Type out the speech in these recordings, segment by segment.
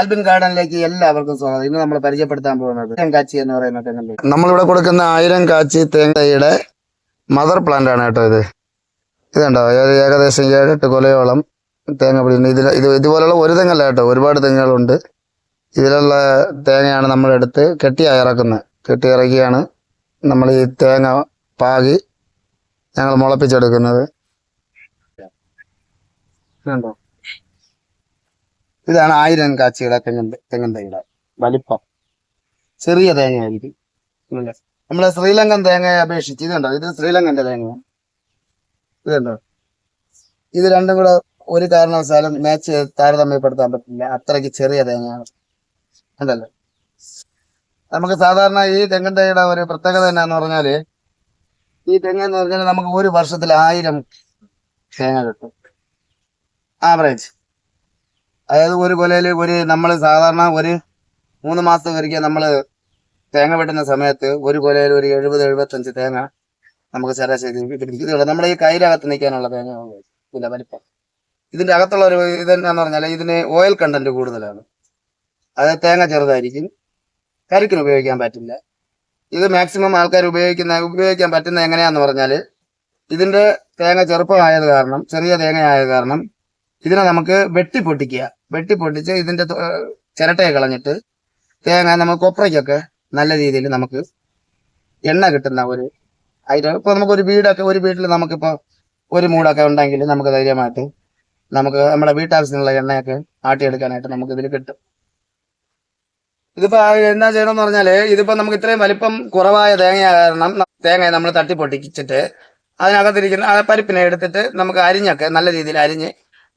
ആൽബിൻ ഗാർഡനിലേക്ക് എല്ലാവർക്കും സ്വാഗതം. ഇന്ന് നമ്മൾ പരിചയപ്പെടുത്താൻ പോകുന്നത് കാച്ചി എന്ന് പറയുന്ന തെങ്ങ് നമ്മളിവിടെ കൊടുക്കുന്ന ആയിരം കാച്ചി തേങ്ങയുടെ മദർ പ്ലാന്റ് ആണ് കേട്ടോ ഇത്. ഇതുണ്ടോ കണ്ടോ? ഏകദേശം ഏഴെട്ട് കൊലയോളം തേങ്ങ പിടിക്കുന്നു. ഇതിൽ ഇത് ഇതുപോലുള്ള ഒരു തെങ്ങല്ല കേട്ടോ. ഒരുപാട് തെങ്ങുകളുണ്ട്. ഇതിലുള്ള തേങ്ങയാണ് നമ്മളെടുത്ത് കെട്ടി ഇറക്കുന്നത് കെട്ടി ഇറക്കിയാണ് നമ്മൾ ഈ തേങ്ങ പാകി ഞങ്ങൾ മുളപ്പിച്ചെടുക്കുന്നത്. ഇതുണ്ടോ? ഇതാണ് ആയിരം കാച്ചിയുടെ തെങ്ങൻ തെങ്ങൻ തൈയുടെ വലിപ്പം. ചെറിയ തേങ്ങ ആയിരിക്കും നമ്മളെ ശ്രീലങ്കൻ തേങ്ങയെ അപേക്ഷിച്ച് ഇതുണ്ടോ ഇത് ശ്രീലങ്കന്റെ തേങ്ങയാണ്. ഇതുണ്ടോ ഇത് രണ്ടും കൂടെ ഒരു കാരണവശാലും മാച്ച് താരതമ്യപ്പെടുത്താൻ പറ്റില്ല. അത്രയ്ക്ക് ചെറിയ തേങ്ങയാണ്. ഉണ്ടല്ലോ നമുക്ക് സാധാരണ ഈ തെങ്ങൻ തൈയുടെ ഒരു പ്രത്യേകത എന്നാന്ന് പറഞ്ഞാൽ ഈ തെങ്ങ് എന്ന് പറഞ്ഞാൽ നമുക്ക് ഒരു വർഷത്തിൽ ആയിരം തേങ്ങ കിട്ടും. ആവറേജ് അതായത് ഒരു കൊലയിൽ ഒരു നമ്മൾ സാധാരണ ഒരു മൂന്ന് മാസം ഒരിക്കൽ നമ്മൾ തേങ്ങ വെട്ടുന്ന സമയത്ത് ഒരു കൊലയിൽ ഒരു എഴുപത് എഴുപത്തഞ്ച് തേങ്ങ നമുക്ക് ശരാശരി കിട്ടും. നമ്മുടെ ഈ കയ്യിലകത്ത് നിൽക്കാനുള്ള തേങ്ങ ഇല്ല വലിപ്പം. ഇതിന്റെ അകത്തുള്ള ഒരു ഇതെന്നാന്ന് പറഞ്ഞാൽ ഇതിന് ഓയിൽ കണ്ടന്റ് കൂടുതലാണ്. അതായത് തേങ്ങ ചെറുതായിരിക്കും. കരിക്കിന് ഉപയോഗിക്കാൻ പറ്റില്ല. ഇത് മാക്സിമം ആൾക്കാർ ഉപയോഗിക്കുന്ന ഉപയോഗിക്കാൻ പറ്റുന്ന എങ്ങനെയാന്ന് പറഞ്ഞാൽ ഇതിന്റെ തേങ്ങ ചെറുപ്പമായത് കാരണം ചെറിയ തേങ്ങ ആയത് കാരണം ഇതിനെ നമുക്ക് വെട്ടി പൊട്ടിക്കുക. വെട്ടി പൊട്ടിച്ച് ഇതിന്റെ ചിരട്ടയെ കളഞ്ഞിട്ട് തേങ്ങ നമ്മൾ കൊപ്രയ്ക്കൊക്കെ നല്ല രീതിയിൽ നമുക്ക് എണ്ണ കിട്ടുന്ന ഒരു ഐറ്റം. ഇപ്പൊ നമുക്ക് ഒരു വീടൊക്കെ ഒരു വീട്ടിൽ നമുക്കിപ്പോ ഒരു മൂടൊക്കെ ഉണ്ടെങ്കിൽ നമുക്ക് ധൈര്യമായിട്ട് നമുക്ക് നമ്മുടെ വീട്ടാവശ്യത്തിനുള്ള എണ്ണയൊക്കെ ആട്ടിയെടുക്കാനായിട്ട് നമുക്ക് ഇതിൽ കിട്ടും. ഇതിപ്പോ എന്താ ചെയ്യണമെന്ന് പറഞ്ഞാൽ ഇതിപ്പോ നമുക്ക് ഇത്രയും വലിപ്പം കുറവായ തേങ്ങ കാരണം തേങ്ങയെ തേങ്ങ നമ്മൾ തട്ടി പൊട്ടിച്ചിട്ട് അതിനകത്തിരിക്കുന്ന പരിപ്പിനെ എടുത്തിട്ട് നമുക്ക് അരിഞ്ഞൊക്കെ നല്ല രീതിയിൽ അരിഞ്ഞ്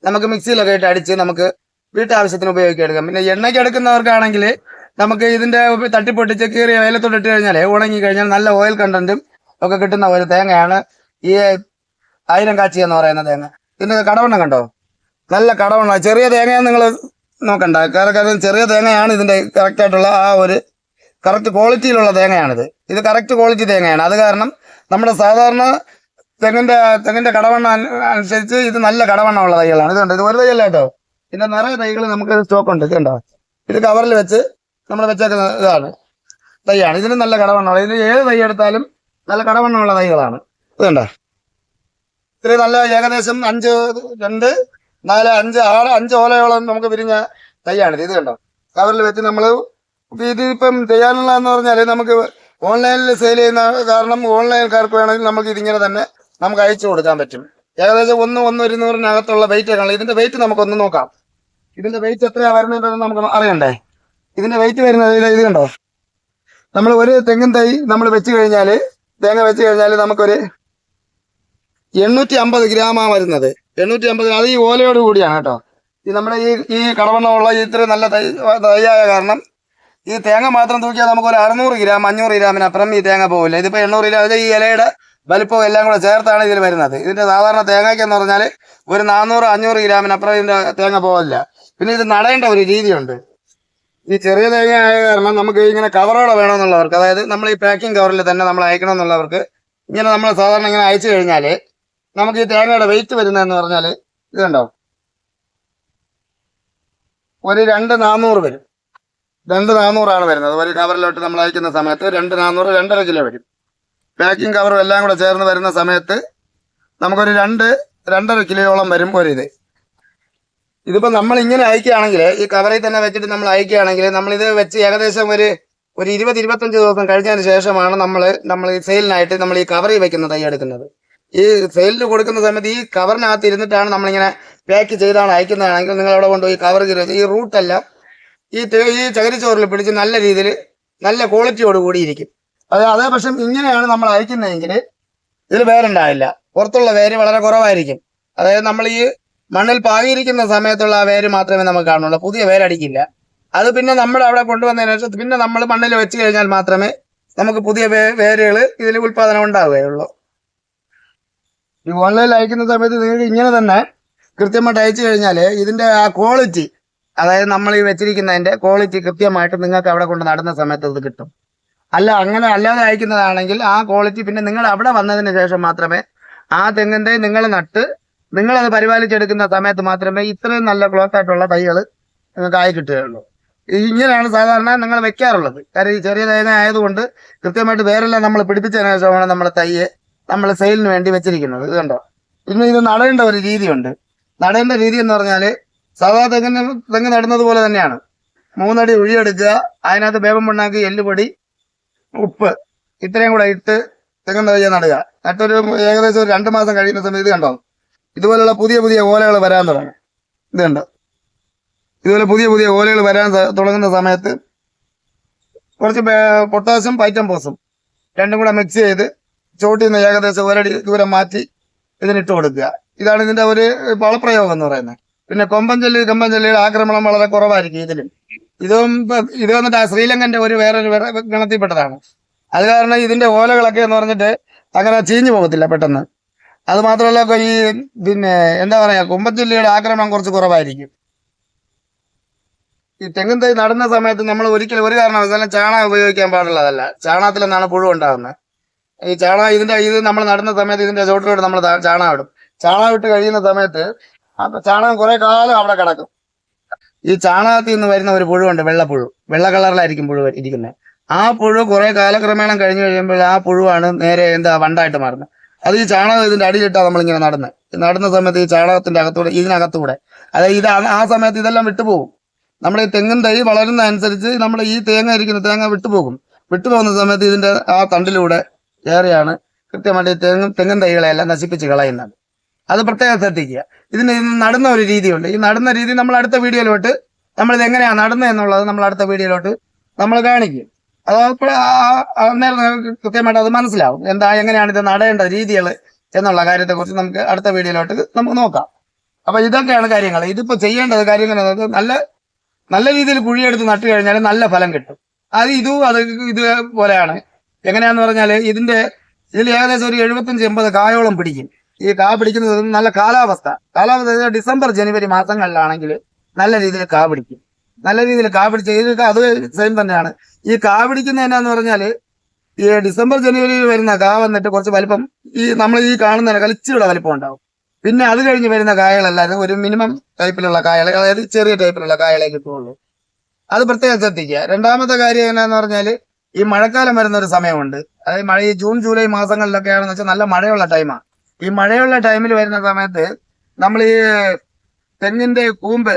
നമുക്ക് മിക്സിയിലൊക്കെ ഇട്ട് അടിച്ച് നമുക്ക് വീട്ടാവശ്യത്തിന് ഉപയോഗിക്കാൻ എടുക്കാം പിന്നെ എണ്ണയ്ക്ക് എടുക്കുന്നവർക്കാണെങ്കിൽ നമുക്ക് ഇതിന്റെ തട്ടിപ്പൊട്ടിച്ച് കീറിയ വെയിലത്തോട്ട് ഇട്ട് കഴിഞ്ഞാൽ ഉണങ്ങി കഴിഞ്ഞാൽ നല്ല ഓയിൽ കണ്ടന്റും ഒക്കെ കിട്ടുന്ന ഒരു തേങ്ങയാണ് ഈ ആയിരം കാച്ചി എന്ന് പറയുന്ന തേങ്ങ. ഇതിന്റെ കടവണ്ണം കണ്ടോ? നല്ല കടവണ്ണ. ചെറിയ തേങ്ങയാണ് നിങ്ങൾ നോക്കണ്ട. കാരണം ചെറിയ തേങ്ങയാണ് ഇതിന്റെ കറക്റ്റ് ആയിട്ടുള്ള ആ ഒരു കറക്റ്റ് ക്വാളിറ്റിയിലുള്ള തേങ്ങയാണിത്. ഇത് കറക്റ്റ് ക്വാളിറ്റി തേങ്ങയാണ്. അത് കാരണം നമ്മുടെ സാധാരണ തെങ്ങിന്റെ തെങ്ങിന്റെ കടവണ്ണ അനുസരിച്ച് ഇത് നല്ല കടവണ്ണമുള്ള തൈകളാണ്. ഇതുണ്ട്. ഇത് ഒരു തൈയല്ല പിന്നെ നിറയെ തൈകൾ നമുക്ക് സ്റ്റോക്ക് ഉണ്ട് കണ്ടോ ഇത് കവറിൽ വെച്ച് നമ്മൾ വെച്ചേക്കുന്ന ഇതാണ്. തൈയാണ്. ഇതിന് നല്ല കടവണ്ണമുള്ള ഇതിന് ഏത് തൈ എടുത്താലും നല്ല കടവണ്ണമുള്ള തൈകളാണ്. ഇത് കണ്ടോ ഇത്രയും നല്ല ഏകദേശം അഞ്ച് രണ്ട് നാല് അഞ്ച് ആറ് അഞ്ച് ഓലയോളം നമുക്ക് വിരിഞ്ഞ തൈയാണിത്. ഇത് കണ്ടോ? കവറിൽ വെച്ച് നമ്മൾ ഇതിപ്പം ചെയ്യാനുള്ളതെന്ന് പറഞ്ഞാൽ നമുക്ക് ഓൺലൈനിൽ സെയിൽ ചെയ്യുന്ന കാരണം ഓൺലൈൻകാർക്ക് വേണമെങ്കിൽ നമുക്ക് ഇതിങ്ങനെ തന്നെ നമുക്ക് അയച്ചു കൊടുക്കാൻ പറ്റും. ഏകദേശം ഒന്ന് ഒന്ന് ഇരുന്നൂറിനകത്തുള്ള വെയിറ്റ് കാണും ഇതിന്റെ വെയിറ്റ് നമുക്കൊന്ന് നോക്കാം. ഇതിന്റെ വെയിറ്റ് എത്രയാ വരുന്നതെന്ന് നമുക്ക് അറിയണ്ടേ? ഇതിന്റെ വെയിറ്റ് വരുന്നത് ഇത് കണ്ടോ നമ്മൾ ഒരു തെങ്ങിൻ തൈ നമ്മൾ വെച്ച് കഴിഞ്ഞാൽ തേങ്ങ വെച്ച് കഴിഞ്ഞാൽ നമുക്കൊരു എണ്ണൂറ്റി അമ്പത് ഗ്രാമാണ് വരുന്നത്. എണ്ണൂറ്റി അമ്പത് അത് ഈ ഓലയോട് കൂടിയാണ് കേട്ടോ. ഈ നമ്മുടെ ഈ ഈ കടവണ്ണമുള്ള ഇത്ര നല്ല തൈ തൈയായ കാരണം ഈ തേങ്ങ മാത്രം തൂക്കിയാൽ നമുക്ക് ഒരു അറുന്നൂറ് ഗ്രാം അഞ്ഞൂറ് ഗ്രാമിനപ്പുറം ഈ തേങ്ങ പോകില്ല ഇതിപ്പോൾ എണ്ണൂറ് ഗ്രാം ഈ ഇലയുടെ വലിപ്പവും എല്ലാം കൂടെ ചേർത്താണ് ഇതിൽ വരുന്നത്. ഇതിന്റെ സാധാരണ തേങ്ങയ്ക്ക് എന്ന് പറഞ്ഞാൽ ഒരു നാനൂറ് അഞ്ഞൂറ് ഗ്രാമിനപ്പുറം ഇതിന്റെ തേങ്ങ പോകില്ല പിന്നെ ഇത് നടേണ്ട ഒരു രീതിയുണ്ട്. ഈ ചെറിയ തേങ്ങ ആയ കാരണം നമുക്ക് ഇങ്ങനെ കവറോടെ വേണമെന്നുള്ളവർക്ക് അതായത് നമ്മൾ ഈ പാക്കിംഗ് കവറിൽ തന്നെ നമ്മൾ അയക്കണമെന്നുള്ളവർക്ക് ഇങ്ങനെ നമ്മൾ സാധാരണ ഇങ്ങനെ അയച്ചു കഴിഞ്ഞാൽ നമുക്ക് ഈ തേങ്ങയുടെ വെയിറ്റ് വരുന്നതെന്ന് പറഞ്ഞാൽ ഇതുണ്ടാവും ഒരു രണ്ട് നാന്നൂറ് വരും. രണ്ട് നാന്നൂറാണ് വരുന്നത്. ഒരു കവറിലോട്ട് നമ്മൾ അയക്കുന്ന സമയത്ത് രണ്ട് നാന്നൂറ് രണ്ടര കിലോ വരും. പാക്കിംഗ് കവറും എല്ലാം കൂടെ ചേർന്ന് വരുന്ന സമയത്ത് നമുക്കൊരു രണ്ട് രണ്ടര കിലോയോളം വരും ഇത് ഇതിപ്പോൾ നമ്മൾ ഇങ്ങനെ അയക്കുകയാണെങ്കിൽ ഈ കവറിൽ തന്നെ വെച്ചിട്ട് നമ്മൾ അയക്കുകയാണെങ്കിൽ നമ്മളിത് വെച്ച് ഏകദേശം ഒരു ഒരു ഇരുപത് ഇരുപത്തഞ്ച് ദിവസം കഴിഞ്ഞതിന് ശേഷമാണ് നമ്മൾ നമ്മൾ ഈ സെയിലിനായിട്ട് നമ്മൾ ഈ കവറിൽ വെക്കുന്ന തൈ എടുക്കുന്നത്. ഈ സെയിലിന് കൊടുക്കുന്ന സമയത്ത് ഈ കവറിനകത്ത് ഇരുന്നിട്ടാണ് നമ്മളിങ്ങനെ പാക്ക് ചെയ്താണ് അയക്കുന്നതാണെങ്കിൽ നിങ്ങൾ അവിടെ കൊണ്ടുപോയി കവർ ചെയ്ത് ഈ റൂട്ടെല്ലാം ഈ ഈ ചകിരിച്ചോറിൽ പിടിച്ച് നല്ല രീതിയിൽ നല്ല ക്വാളിറ്റിയോട് കൂടിയിരിക്കും അത് അതേ പക്ഷം ഇങ്ങനെയാണ് നമ്മൾ അയക്കുന്നതെങ്കിൽ ഇതിൽ വേരുണ്ടാവില്ല. പുറത്തുള്ള വേര് വളരെ കുറവായിരിക്കും. അതായത് നമ്മൾ ഈ മണ്ണിൽ പാകിയിരിക്കുന്ന സമയത്തുള്ള ആ വേര് മാത്രമേ നമുക്ക് കാണുള്ളൂ പുതിയ വേരടിക്കില്ല. അത് പിന്നെ നമ്മൾ അവിടെ കൊണ്ടുവന്നതിന് ശേഷം പിന്നെ നമ്മൾ മണ്ണിൽ വെച്ച് കഴിഞ്ഞാൽ മാത്രമേ നമുക്ക് പുതിയ വേരുകൾ ഇതിൽ ഉൽപാദനം ഉണ്ടാവുകയുള്ളൂ. ഈ ഓൺലൈനിൽ അയക്കുന്ന സമയത്ത് നിങ്ങൾക്ക് ഇങ്ങനെ തന്നെ കൃത്യമായിട്ട് അയച്ചു കഴിഞ്ഞാൽ ഇതിന്റെ ആ ക്വാളിറ്റി അതായത് നമ്മൾ ഈ വെച്ചിരിക്കുന്നതിന്റെ ക്വാളിറ്റി കൃത്യമായിട്ട് നിങ്ങൾക്ക് അവിടെ കൊണ്ട് നടന്ന സമയത്ത് ഇത് കിട്ടും. അല്ല അങ്ങനെ അല്ലാതെ അയക്കുന്നതാണെങ്കിൽ ആ ക്വാളിറ്റി പിന്നെ നിങ്ങൾ അവിടെ വന്നതിന് ശേഷം മാത്രമേ ആ തെങ്ങിന്റെ നിങ്ങൾ നട്ട് നിങ്ങളത് പരിപാലിച്ചെടുക്കുന്ന സമയത്ത് മാത്രമേ ഇത്രയും നല്ല ക്ലോസ് ആയിട്ടുള്ള തൈകൾ നിങ്ങൾക്ക് ആയി കിട്ടുകയുള്ളൂ. ഇങ്ങനെയാണ് സാധാരണ നിങ്ങൾ വെക്കാറുള്ളത്. കാര്യം ഈ ചെറിയ തേങ്ങ ആയതുകൊണ്ട് കൃത്യമായിട്ട് വേറെല്ലാം നമ്മൾ പിടിപ്പിച്ചതിന് ശേഷമാണ് നമ്മൾ തയ്യെ നമ്മൾ സെയിലിന് വേണ്ടി വെച്ചിരിക്കുന്നത്. ഇത് കണ്ടോ? പിന്നെ ഇത് നടേണ്ട ഒരു രീതിയുണ്ട്. നടേണ്ട രീതി എന്ന് പറഞ്ഞാൽ സാധാ തെങ്ങിന് തെങ്ങ് നടുന്നത് പോലെ തന്നെയാണ്. മൂന്നടി ഉഴിയെടുക്കുക അതിനകത്ത് വേപം മണ്ണാക്കി എല്ലുപൊടി ഉപ്പ് ഇത്രയും കൂടെ ഇട്ട് തെങ്ങ് നടുക. നട്ടൊരു ഏകദേശം ഒരു രണ്ട് മാസം കഴിയുന്ന സമയത്ത് കണ്ടോ? ഇതുപോലുള്ള പുതിയ പുതിയ ഓലകൾ വരാൻ തുടങ്ങും. ഇത് കണ്ടോ? ഇതുപോലെ പുതിയ പുതിയ ഓലകൾ വരാൻ തുടങ്ങുന്ന സമയത്ത് കുറച്ച് പൊട്ടാസും പൈറ്റംപോസും രണ്ടും കൂടെ മിക്സ് ചെയ്ത് ചോട്ടിൽ നിന്ന് ഏകദേശം ഒരടി ദൂരം മാറ്റി ഇതിനിട്ട് കൊടുക്കുക. ഇതാണ് ഇതിന്റെ ഒരു വളപ്രയോഗം എന്ന് പറയുന്നത്. പിന്നെ കൊമ്പൻ ചെല്ലി ആക്രമണം വളരെ കുറവായിരിക്കും ഇതിലും. ഇതും ഇത് വന്നിട്ട് ശ്രീലങ്കന്റെ ഒരു വേറൊരു വേറെ ഗണത്തിൽപ്പെട്ടതാണ്. അത് കാരണം ഇതിന്റെ ഓലകളൊക്കെ എന്ന് പറഞ്ഞിട്ട് അങ്ങനെ ചീഞ്ഞു പോകത്തില്ല പെട്ടെന്ന്. അത് മാത്രമല്ല ഈ പിന്നെ എന്താ പറയാ കൊമ്പൻ ആക്രമണം കുറച്ച് കുറവായിരിക്കും. ഈ തെങ്ങും തൈ നടുന്ന സമയത്ത് നമ്മൾ ഒരിക്കലും ഒരു കാരണവശാലും ചാണകം ഉപയോഗിക്കാൻ പാടുള്ളതല്ല. ചാണകത്തിൽ നിന്നാണ് പുഴു ഉണ്ടാകുന്നത് ഈ ചാണകം ഇതിന്റെ ഇത് നമ്മൾ നടുന്ന സമയത്ത് ഇതിന്റെ ചോട്ടിലോട്ട് നമ്മൾ ചാണകം ഇടും. ചാണകം ഇട്ട് കഴിയുന്ന സമയത്ത് ആ ചാണകം കുറെ കാലം അവിടെ കിടക്കും. ഈ ചാണകത്തിൽ നിന്ന് വരുന്ന ഒരു പുഴുവുണ്ട് വെള്ളപ്പുഴു. വെള്ള കളറിലായിരിക്കും പുഴു ഇരിക്കുന്നത്. ആ പുഴു കുറെ കാലക്രമേണം കഴിഞ്ഞു കഴിയുമ്പോൾ ആ പുഴുവാണ് നേരെ എന്താ വണ്ടായിട്ട് മാറുന്നത്. അത് ഈ ചാണകം ഇതിന്റെ അടിയിലിട്ടാ നമ്മളിങ്ങനെ നടന്ന്. നടുന്ന സമയത്ത് ഈ ചാണകത്തിന്റെ അകത്തൂടെ ഇതിനകത്തൂടെ. അതായത് ഇത് ആ- സമയത്ത് ഇതെല്ലാം വിട്ടുപോകും. നമ്മുടെ ഈ തെങ്ങും തൈ വളരുന്ന അനുസരിച്ച് നമ്മുടെ ഈ തേങ്ങ ഇരിക്കുന്ന തേങ്ങ വിട്ടുപോകും. വിട്ടുപോകുന്ന സമയത്ത് ഇതിന്റെ ആ തണ്ടിലൂടെ കയറിയാണ് കൃത്യമായിട്ട് ഈ തെങ്ങും തെങ്ങും തൈകളെല്ലാം നശിപ്പിച്ച് കളയുന്നത്. അത് പ്രത്യേകം ശ്രദ്ധിക്കുക. ഇതിന് ഇത് നടുന്ന ഒരു രീതിയുണ്ട്. ഈ നടുന്ന രീതി നമ്മൾ അടുത്ത വീഡിയോയിലോട്ട് നമ്മളിത് എങ്ങനെയാണ് നടുന്നത് എന്നുള്ളത് നമ്മൾ അടുത്ത വീഡിയോയിലോട്ട് നമ്മൾ കാണിക്കും. അത് അന്നേരം കൃത്യമായിട്ട് അത് മനസ്സിലാവും. എന്താ എങ്ങനെയാണ് ഇത് നടേണ്ട രീതികൾ എന്നുള്ള കാര്യത്തെക്കുറിച്ച് നമുക്ക് അടുത്ത വീഡിയോയിലോട്ട് നമുക്ക് നോക്കാം. അപ്പൊ ഇതൊക്കെയാണ് കാര്യങ്ങൾ. ഇതിപ്പോ ചെയ്യേണ്ടത് കാര്യങ്ങൾ നല്ല നല്ല രീതിയിൽ കുഴിയെടുത്ത് നട്ടു കഴിഞ്ഞാൽ നല്ല ഫലം കിട്ടും. അത് ഇതും അത് ഇതുപോലെയാണ്. എങ്ങനെയാന്ന് പറഞ്ഞാൽ ഇതിന്റെ ഇതിൽ ഏകദേശം ഒരു എഴുപത്തഞ്ച് എൺപത് കായോളം പിടിക്കും. ഈ കാ പിടിക്കുന്നത് നല്ല കാലാവസ്ഥ. കാലാവസ്ഥ ഡിസംബർ ജനുവരി മാസങ്ങളിലാണെങ്കിൽ നല്ല രീതിയിൽ കാ പിടിക്കും. നല്ല രീതിയിൽ കാ പിടിച്ച് അത് സെയിം തന്നെയാണ്. ഈ കാ പിടിക്കുന്ന എന്നാന്ന് പറഞ്ഞാൽ ഈ ഡിസംബർ ജനുവരിയിൽ വരുന്ന കാ വന്നിട്ട് കുറച്ച് വലിപ്പം ഈ നമ്മൾ ഈ കാണുന്നതിനേക്കാൾ ഇച്ചിരി വലിപ്പം ഉണ്ടാവും. പിന്നെ അത് കഴിഞ്ഞ് വരുന്ന കായകളല്ലാതെ ഒരു മിനിമം ടൈപ്പിലുള്ള കായകൾ അതായത് ചെറിയ ടൈപ്പിലുള്ള കായകളെ കിട്ടുള്ളൂ. അത് പ്രത്യേകം ശ്രദ്ധിക്കുക. രണ്ടാമത്തെ കാര്യം എന്നാന്ന് പറഞ്ഞാൽ ഈ മഴക്കാലം വരുന്ന ഒരു സമയമുണ്ട്. അതായത് മഴ ഈ ജൂൺ ജൂലൈ മാസങ്ങളിലൊക്കെയാണെന്ന് വെച്ചാൽ നല്ല മഴയുള്ള ടൈമാണ് ഈ മഴയുള്ള ടൈമിൽ വരുന്ന സമയത്ത് നമ്മൾ ഈ തെങ്ങിന്റെ കൂമ്പ്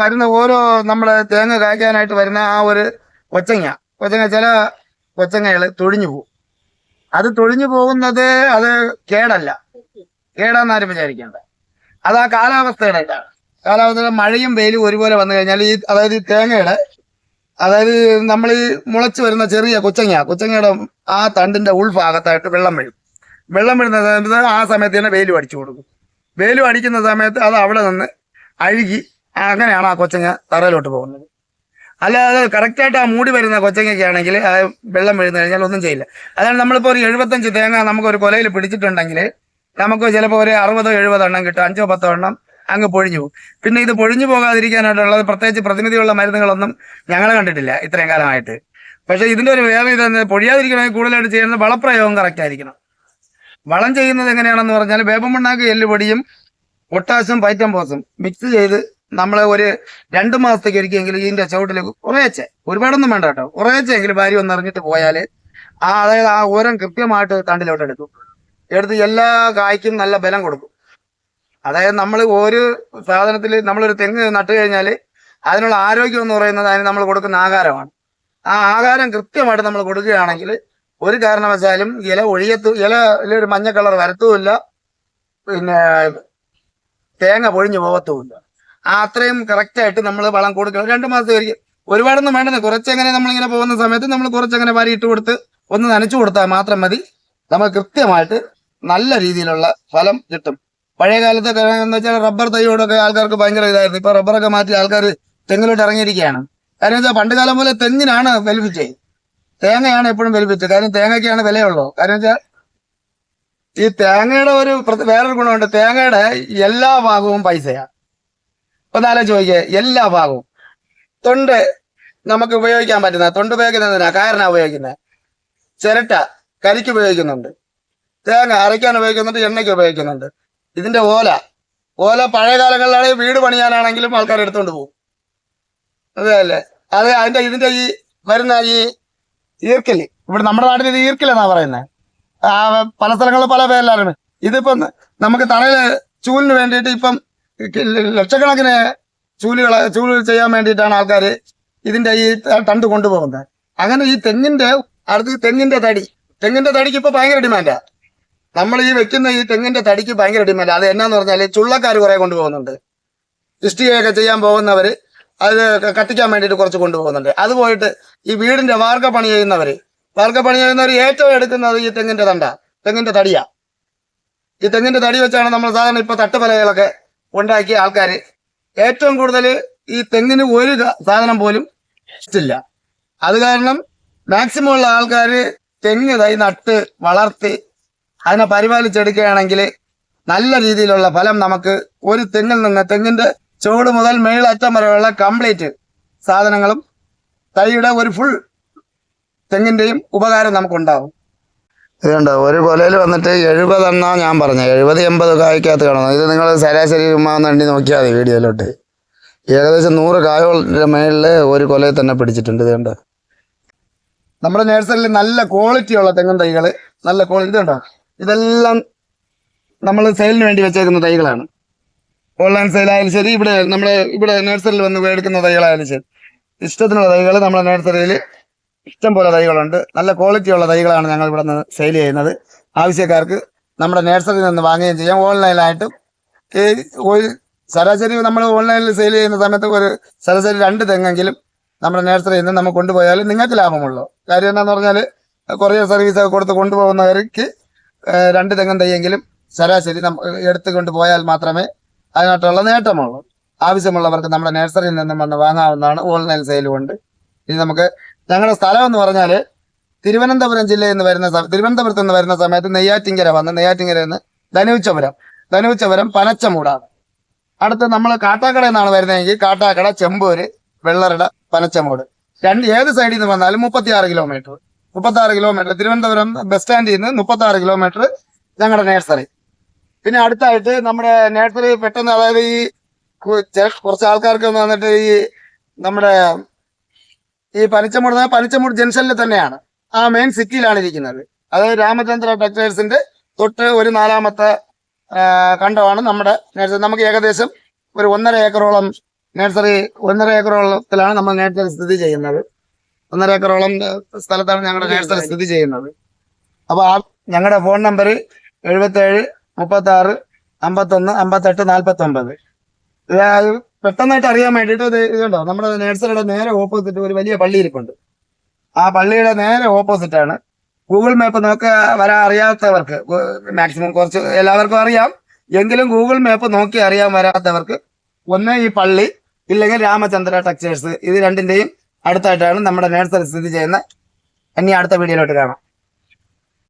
വരുന്ന ഓരോ നമ്മൾ തേങ്ങ കായ്ക്കാനായിട്ട് വരുന്ന ആ ഒരു കൊച്ചങ്ങ. കൊച്ചങ്ങ ചില കൊച്ചങ്ങകൾ തൊഴിഞ്ഞു പോകും. അത് തൊഴിഞ്ഞു പോകുന്നത് അത് കേടല്ല. കേടാന്നാരും വിചാരിക്കേണ്ട. അത് ആ കാലാവസ്ഥയുടെ ഇതാണ്. കാലാവസ്ഥയുടെ മഴയും വെയിലും ഒരുപോലെ വന്നു കഴിഞ്ഞാൽ ഈ അതായത് തേങ്ങയുടെ അതായത് നമ്മൾ ഈ മുളച്ചു വരുന്ന ചെറിയ കൊച്ചങ്ങ കൊച്ചങ്ങയുടെ ആ തണ്ടിന്റെ ഉൾഭാഗത്തായിട്ട് വെള്ളം വീഴും. വെള്ളം വീഴുന്ന സമയത്ത് ആ സമയത്ത് തന്നെ വെയിലും അടിച്ചു കൊടുക്കും. വെയിലും അടിക്കുന്ന സമയത്ത് അത് അവിടെ നിന്ന് അഴുകി അങ്ങനെയാണ് ആ കൊച്ചങ്ങ തറയിലോട്ട് പോകുന്നത്. അല്ലാതെ കറക്റ്റായിട്ട് ആ മൂടി വരുന്ന കൊച്ചങ്ങയ്ക്കാണെങ്കിൽ ആ വെള്ളം വീഴുന്ന കഴിഞ്ഞാൽ ഒന്നും ചെയ്യില്ല. അതാണ് നമ്മളിപ്പോൾ ഒരു എഴുപത്തഞ്ച് തേങ്ങ നമുക്ക് ഒരു കൊലയിൽ പിടിച്ചിട്ടുണ്ടെങ്കിൽ നമുക്ക് ചിലപ്പോൾ ഒരു അറുപതോ എഴുപതോ എണ്ണം കിട്ടും. അഞ്ചോ പത്തോ എണ്ണം അങ്ങ് പൊഴിഞ്ഞു പോകും. പിന്നെ ഇത് പൊഴിഞ്ഞു പോകാതിരിക്കാനായിട്ടുള്ളത് പ്രത്യേകിച്ച് പ്രതിനിധിയുള്ള മരുന്നുകളൊന്നും ഞങ്ങൾ കണ്ടിട്ടില്ല ഇത്രയും കാലമായിട്ട്. പക്ഷേ ഇതിന്റെ ഒരു വേറെ ഇതെന്ന് പൊഴിയാതിരിക്കണമെങ്കിൽ കൂടുതലായിട്ട് ചെയ്യുന്നത് വളപ്രയോഗം കറക്റ്റ് ആയിരിക്കണം. വളം ചെയ്യുന്നത് എങ്ങനെയാണെന്ന് പറഞ്ഞാൽ വേപ്പമണ്ണാക്ക് എല്ലുപൊടിയും പൊട്ടാസ്യം പൈറ്റംപോസും മിക്സ് ചെയ്ത് നമ്മൾ ഒരു രണ്ട് മാസത്തേക്ക് ഒരിക്കലെങ്കിലും ഇതിന്റെ ചുവട്ടിൽ കുറേച്ചെ ഒരുപാടൊന്നും വേണ്ട കേട്ടോ. കുറേച്ചെങ്കിലും ഭാര്യ ഒന്ന് എറിഞ്ഞിട്ട് പോയാൽ ആ അതായത് ആ ഓരം കൃത്യമായിട്ട് തണ്ടിലോട്ട് എടുക്കും. എടുത്ത് എല്ലാ കായ്ക്കും നല്ല ബലം കൊടുക്കും. അതായത് നമ്മൾ ഒരു സാധനത്തിൽ നമ്മളൊരു തെങ്ങ് നട്ടു കഴിഞ്ഞാൽ അതിനുള്ള ആരോഗ്യം എന്ന് പറയുന്നത് അതിന് നമ്മൾ കൊടുക്കുന്ന ആഹാരമാണ്. ആ ആഹാരം കൃത്യമായിട്ട് നമ്മൾ കൊടുക്കുകയാണെങ്കിൽ ഒരു കാരണവശാലും ഇല ഒഴിയത്തു ഇല ഒരു മഞ്ഞ കളർ വരത്തുമില്ല. പിന്നെ തേങ്ങ പൊഴിഞ്ഞു പോകത്തുമില്ല അത്രയും കറക്റ്റായിട്ട് നമ്മൾ വളം കൊടുക്കണം. രണ്ട് മാസത്തെ ഒരിക്കൽ. ഒരുപാടൊന്നും വേണ്ടത് കുറച്ചെങ്ങനെ നമ്മളിങ്ങനെ പോകുന്ന സമയത്ത് നമ്മൾ കുറച്ചങ്ങനെ വാരി ഇട്ട് കൊടുത്ത് ഒന്ന് നനച്ചു കൊടുത്താൽ മാത്രം മതി. നമ്മൾ കൃത്യമായിട്ട് നല്ല രീതിയിലുള്ള ഫലം കിട്ടും. പഴയ കാലത്തൊക്കെ എന്ന് വെച്ചാൽ റബ്ബർ തൈയോടൊക്കെ ആൾക്കാർക്ക് ഭയങ്കര ഇതായിരുന്നു. ഇപ്പൊ റബ്ബറൊക്കെ മാറ്റി ആൾക്കാർ തെങ്ങിലോട്ട് ഇറങ്ങിയിരിക്കുകയാണ്. കാരണം വെച്ചാൽ പണ്ട് കാലം പോലെ തെങ്ങിനാണ് ബെനിഫിറ്റ്. തേങ്ങയാണ് എപ്പോഴും ബെനിഫിറ്റ്. കാരണം തേങ്ങയ്ക്കാണ് വിലയുള്ളൂ. കാരണം വെച്ചാൽ ഈ തേങ്ങയുടെ ഒരു വേറൊരു ഗുണമുണ്ട്. തേങ്ങയുടെ എല്ലാ ഭാഗവും പൈസയാ. ഒന്നാലോ ചോദിക്കേ എല്ലാ ഭാഗവും. തൊണ്ട് നമുക്ക് ഉപയോഗിക്കാൻ പറ്റുന്ന തൊണ്ട് ഉപയോഗിക്കുന്നതിനാ കയറിനാ ഉപയോഗിക്കുന്നത് ചിരട്ട കരിക്ക് ഉപയോഗിക്കുന്നുണ്ട്. തേങ്ങ അരയ്ക്കാൻ ഉപയോഗിക്കുന്നുണ്ട് എണ്ണയ്ക്ക് ഉപയോഗിക്കുന്നുണ്ട്. ഇതിന്റെ ഓല. ഓല പഴയ കാലങ്ങളിലാണെങ്കിൽ വീട് പണിയാനാണെങ്കിലും ആൾക്കാർ എടുത്തുകൊണ്ട് പോകും. അതെയല്ലേ അത് അതിന്റെ ഇതിന്റെ ഈ വരുന്ന ഈ ഈർക്കൽ. ഇവിടെ നമ്മുടെ നാട്ടിൽ ഇത് ഈർക്കലെന്നാ പറയുന്നത് പല സ്ഥലങ്ങളിൽ പല പേരിലാണ്. ഇതിപ്പം നമുക്ക് തണൽ ചൂലിന് വേണ്ടിയിട്ട് ഇപ്പം ലക്ഷക്കണക്കിന് ചൂലുകൾ ചൂൽ ചെയ്യാൻ വേണ്ടിയിട്ടാണ് ആൾക്കാർ ഇതിന്റെ ഈ തണ്ട് കൊണ്ടുപോകുന്നത്. അങ്ങനെ ഈ തെങ്ങിന്റെ അടുത്ത് തെങ്ങിന്റെ തടി തെങ്ങിന്റെ തടിക്ക് ഇപ്പൊ ഭയങ്കര ഡിമാൻഡാ. നമ്മൾ ഈ വെക്കുന്ന ഈ തെങ്ങിന്റെ തടിക്ക് ഭയങ്കര ഡിമാൻഡ്. അത് എന്നാന്ന് പറഞ്ഞാൽ ചുള്ളക്കാർ കുറെ കൊണ്ടുപോകുന്നുണ്ട്. ഇഷ്ടികയൊക്കെ ചെയ്യാൻ പോകുന്നവര് അത് കത്തിക്കാൻ വേണ്ടിയിട്ട് കുറച്ച് കൊണ്ടുപോകുന്നുണ്ട്. അതുപോയിട്ട് ഈ വീടിന്റെ വാർക്ക പണി ചെയ്യുന്നവര് വാർക്ക പണി ചെയ്യുന്നവർ ഏറ്റവും എടുക്കുന്നത് ഈ തെങ്ങിന്റെ തണ്ട തെങ്ങിന്റെ തടിയാ. ഈ തെങ്ങിന്റെ തടി വെച്ചാണ് നമ്മൾ സാധാരണ ഇപ്പൊ തട്ടുപലകളൊക്കെ ഉണ്ടാക്കിയ ആൾക്കാർ ഏറ്റവും കൂടുതൽ ഈ തെങ്ങിന് ഒരു സാധനം പോലും ഇല്ല. അത് കാരണം മാക്സിമം ഉള്ള ആൾക്കാർ തെങ്ങ് തൈ നട്ട് വളർത്തി അതിനെ പരിപാലിച്ചെടുക്കുകയാണെങ്കിൽ നല്ല രീതിയിലുള്ള ഫലം നമുക്ക് ഒരു തെങ്ങിൽ നിന്ന് തെങ്ങിന്റെ ചുവട് മുതൽ മേളറ്റം വരെയുള്ള കംപ്ലീറ്റ് സാധനങ്ങളും തൈയുടെ ഒരു ഫുൾ തെങ്ങിന്റെയും ഉപകാരം നമുക്കുണ്ടാവും. ഇതുണ്ട് ഒരു കൊലയിൽ വന്നിട്ട് എഴുപതെണ്ണ ഞാൻ പറഞ്ഞു. എഴുപത് എൺപത് കായ്ക്കകത്ത് കാണുന്നു ഇത് നിങ്ങൾ ശരാശരി എണ്ണി നോക്കിയാൽ മതി വീഡിയോയിലോട്ട്. ഏകദേശം നൂറ് കായകളുടെ മേളിൽ ഒരു കൊലയിൽ തന്നെ പിടിച്ചിട്ടുണ്ട്. ഇതുണ്ട് നമ്മുടെ നഴ്സറിയിൽ നല്ല ക്വാളിറ്റിയുള്ള തെങ്ങും തൈകൾ നല്ല ക്വാളിറ്റി ഇതുണ്ടോ ഇതെല്ലാം നമ്മൾ സെയിലിന് വേണ്ടി വെച്ചേക്കുന്ന തൈകളാണ്. ഓൺലൈൻ സെയിലായാലും ശരി ഇവിടെ നമ്മുടെ ഇവിടെ നേഴ്സറിയിൽ വന്ന് മേടിക്കുന്ന തൈകളായാലും ശരി. ഇഷ്ടത്തിനുള്ള തൈകൾ നമ്മുടെ നഴ്സറിയിൽ ഇഷ്ടം പോലെ തൈകളുണ്ട്. നല്ല ക്വാളിറ്റി ഉള്ള തൈകളാണ് ഞങ്ങൾ ഇവിടെ നിന്ന് സെയിൽ ചെയ്യുന്നത്. ആവശ്യക്കാർക്ക് നമ്മുടെ നേഴ്സറിയിൽ നിന്ന് വാങ്ങുകയും ചെയ്യാം. ഓൺലൈനായിട്ടും ഒരു ശരാശരി നമ്മൾ ഓൺലൈനിൽ സെയിൽ ചെയ്യുന്ന സമയത്ത് ഒരു ശരാശരി രണ്ട് തെങ്ങെങ്കിലും നമ്മുടെ നേഴ്സറിയിൽ നിന്ന് നമ്മൾ കൊണ്ടുപോയാൽ നിങ്ങൾക്ക് ലാഭമുള്ളൂ. കാര്യം എന്താണെന്ന് പറഞ്ഞാൽ കൊറിയർ സർവീസ് ഒക്കെ കൊടുത്ത് കൊണ്ടുപോകുന്നവർക്ക് രണ്ട് തെങ്ങൻ തൈയെങ്കിലും ശരാശരി എടുത്തു കൊണ്ടുപോയാൽ മാത്രമേ അതിനായിട്ടുള്ള നേട്ടമുള്ളൂ. ആവശ്യമുള്ളവർക്ക് നമ്മുടെ നേഴ്സറിയിൽ നിന്നും വന്ന് വാങ്ങാവുന്നതാണ് ഓൺലൈൻ സെയിൽ കൊണ്ട്. ഇനി നമുക്ക് ഞങ്ങളുടെ സ്ഥലം എന്ന് പറഞ്ഞാൽ തിരുവനന്തപുരം ജില്ലയിൽ നിന്ന് വരുന്ന തിരുവനന്തപുരത്ത് നിന്ന് വരുന്ന സമയത്ത് നെയ്യാറ്റിങ്കര വന്ന് നെയ്യാറ്റിങ്കര നിന്ന് ധനുച്ചപുരം ധനുച്ചപുരം പനച്ചമൂടാണ്. അടുത്ത് നമ്മൾ കാട്ടാക്കട എന്നാണ് വരുന്നതെങ്കിൽ കാട്ടാക്കട ചെമ്പൂര് വെള്ളറട പനച്ചമൂട്. രണ്ട് ഏത് സൈഡിൽ നിന്ന് വന്നാലും മുപ്പത്തി ആറ് കിലോമീറ്റർ മുപ്പത്തി ആറ് കിലോമീറ്റർ തിരുവനന്തപുരം ബസ് സ്റ്റാൻഡിൽ നിന്ന് മുപ്പത്തി ആറ് കിലോമീറ്റർ ഞങ്ങളുടെ നേഴ്സറി പിന്നെ അടുത്തായിട്ട് നമ്മുടെ നേഴ്സറി പെട്ടെന്ന് അതായത് ഈ കുറച്ച് ആൾക്കാർക്ക് വന്നിട്ട് ഈ നമ്മുടെ ഈ പനിച്ചമൂട് പനിച്ചമൂട് ജംഗ്ഷനിൽ തന്നെയാണ്. ആ മെയിൻ സിറ്റിയിലാണ് ഇരിക്കുന്നത്. അതായത് രാമചന്ദ്ര ടെക്സ്റ്റൈൽസിന്റെ തൊട്ട് ഒരു നാലാമത്തെ കണ്ടമാണ് നമ്മുടെ നേഴ്സറി നമുക്ക് ഏകദേശം ഒരു ഒന്നര ഏക്കറോളം നേഴ്സറി ഒന്നര ഏക്കറോളത്തിലാണ് നമ്മൾ നേഴ്സറി സ്ഥിതി ചെയ്യുന്നത്. ഒന്നര ഏക്കറോളം സ്ഥലത്താണ് ഞങ്ങളുടെ നേഴ്സറി സ്ഥിതി ചെയ്യുന്നത്. അപ്പോൾ ആ ഞങ്ങളുടെ ഫോൺ നമ്പർ എഴുപത്തേഴ് മുപ്പത്തി ആറ് അമ്പത്തൊന്ന് അമ്പത്തെട്ട് നാൽപ്പത്തി ഒമ്പത് പെട്ടെന്നായിട്ട് അറിയാൻ വേണ്ടിയിട്ട് ഇത് ഇതുണ്ടോ? നമ്മുടെ നഴ്സറിയുടെ നേരെ ഓപ്പോസിറ്റ് ഒരു വലിയ പള്ളി ഇരിപ്പുണ്ട്. ആ പള്ളിയുടെ നേരെ ഓപ്പോസിറ്റ് ആണ്. ഗൂഗിൾ മാപ്പ് നോക്കുക വരാൻ അറിയാത്തവർക്ക് മാക്സിമം കുറച്ച് എല്ലാവർക്കും അറിയാം. എങ്കിലും ഗൂഗിൾ മാപ്പ് നോക്കി അറിയാൻ വരാത്തവർക്ക് ഒന്ന് ഈ പള്ളി ഇല്ലെങ്കിൽ രാമചന്ദ്ര ടെക്സ്റ്റൈൽസ് ഇത് രണ്ടിന്റെയും അടുത്തായിട്ടാണ് നമ്മുടെ നേഴ്സറി സ്ഥിതി ചെയ്യുന്ന ഇനി അടുത്ത വീഡിയോയിലോട്ട് കാണാം.